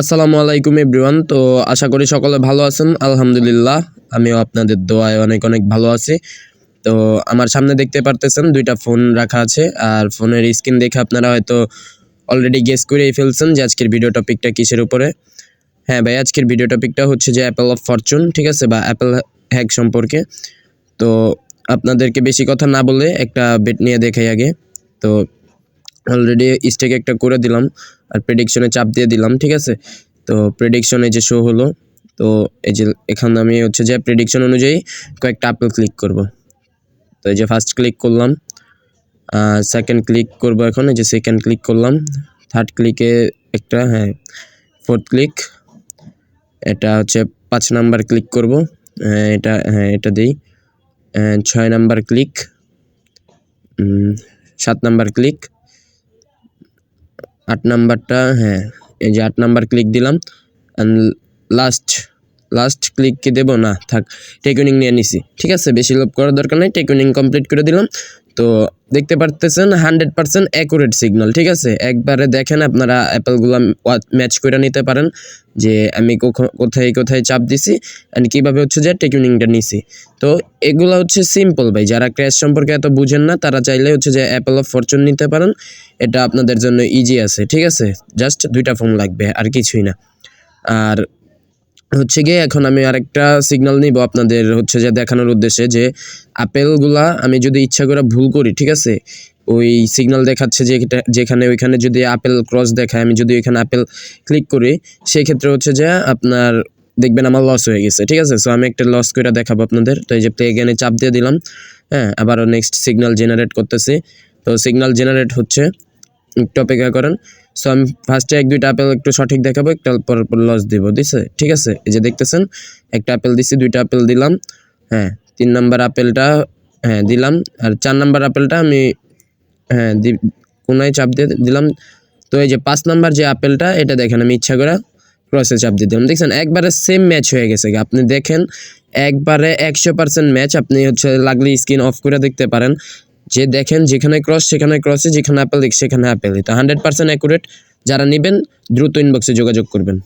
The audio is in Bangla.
আসসালামু আলাইকুম এভরিওয়ান। তো আশা করি সকলে ভালো আছেন। আলহামদুলিল্লাহ, আমিও আপনাদের দোয়ায় অনেক অনেক ভালো আছি। তো আমার সামনে দেখতে পারতেছেন দুইটা ফোন রাখা আছে। আর ফোনের স্ক্রিন দেখে আপনারা হয়তো অলরেডি গেস করেই ফেলছেন যে আজকের ভিডিও টপিকটা কিসের উপরে। হ্যাঁ ভাই, আজকের ভিডিও টপিকটা হচ্ছে যে অ্যাপেল অফ ফরচুন ঠিক আছে? বা অ্যাপেল হ্যাক সম্পর্কে। তো আপনাদেরকে বেশি কথা না বলে একটা বেট নিয়ে দেখাই আগে। তো অলরেডি স্টেক একটা করে দিলাম আর প্রেডিকশনে চাপ দিয়ে দিলাম, ঠিক আছে? তো প্রেডিকশনে যে শো হলো, তো এই যে এখানে আমি হচ্ছে যে প্রেডিকশন অনুযায়ী কয়েকটা আপেল ক্লিক করব। তো এই যে ফার্স্ট ক্লিক করলাম সেকেন্ড ক্লিক করব এখন, এই যে সেকেন্ড ক্লিক করলাম থার্ড ক্লিকে একটা হ্যাঁ ফোর্থ ক্লিক এটা হচ্ছে পাঁচ নাম্বার ক্লিক করব হ্যাঁ এটা হ্যাঁ এটা দিই ছয় নাম্বার ক্লিক সাত নাম্বার ক্লিক আট নাম্বারটা হ্যাঁ এই যে আট নাম্বার ক্লিক দিলাম অ্যান্ড লাস্ট লাস্ট ক্লিক কি দেবো? না, থাক, টেকুনিং নিয়ে নিছি। ঠিক আছে, বেশি লোভ করার দরকার নেই, টেকুনিং কমপ্লিট করে দিলাম। তো দেখতে পারতেছেন হান্ড্রেড পার্সেন্ট অ্যাকুরেট সিগন্যাল ঠিক আছে? একবারে দেখেন আপনারা অ্যাপেলগুলো ম্যাচ করে নিতে পারেন, যে আমি কোথায় কোথায় চাপ দিছি অ্যান্ড কীভাবে হচ্ছে যে টেকুনিংটা নিছি। তো এগুলো হচ্ছে সিম্পল ভাই, যারা ক্র্যাশ সম্পর্কে এত বুঝেন না, তারা চাইলে হচ্ছে যে অ্যাপেল অফ ফরচুন নিতে পারেন। এটা আপনাদের জন্য ইজি আছে, ঠিক আছে? জাস্ট দুইটা ফোন লাগবে, আর কিছুই না। আর হচ্ছে গিয়ে এখন আমি আরেকটা সিগনাল নিব আপনাদের হচ্ছে যে দেখানোর উদ্দেশ্যে যে আপেলগুলা আমি যদি ইচ্ছা করে ভুল করি, ঠিক আছে? ওই সিগনাল দেখাচ্ছে যে যেখানে ওইখানে যদি আপেল ক্রস দেখায়, আমি যদি ওইখানে আপেল ক্লিক করি সেই ক্ষেত্রে হচ্ছে যে আপনার দেখবেন আমার লস হয়ে গেছে, ঠিক আছে? সো আমি একটা লস করে দেখাবো আপনাদের। তো এই যে এখানে চাপ দিয়ে দিলাম হ্যাঁ? আবারও নেক্সট সিগনাল জেনারেট করতেছি। তো সিগনাল জেনারেট হচ্ছে, একটু অপেক্ষা করেন। সো আমি ফার্স্টে এক, দুইটা আপেল একটু সঠিক দেখাবো, একটা পর পর লস দিব, দিছে? ঠিক আছে? এই যে দেখতেছেন, একটা আপেল দিছি, দুইটা আপেল দিলাম। হ্যাঁ তিন নাম্বার আপেলটা হ্যাঁ দিলাম। আর চার নাম্বার আপেলটা আমি হ্যাঁ দি- কোনায় চাপ দিয়ে দিলাম। তো এই যে পাঁচ নাম্বার যে আপেলটা এটা দেখেন, আমি ইচ্ছা করে ক্রসে চাপ দিয়ে দিলাম। দেখছেন, একবারে সেম ম্যাচ হয়ে গেছে। আপনি দেখেন, একবারে একশো পার্সেন্ট ম্যাচ আপনি হচ্ছে লাগলে স্ক্রিন অফ করে দেখতে পারেন। যে দেখেন যেখানে ক্রস সেখানে ক্রসে যেখানে অ্যাপেল সেখানে অ্যাপেল তো হান্ড্রেড পার্সেন্ট অ্যাকুরেট যারা নেবেন, দ্রুত ইনবক্সে যোগাযোগ করবেন।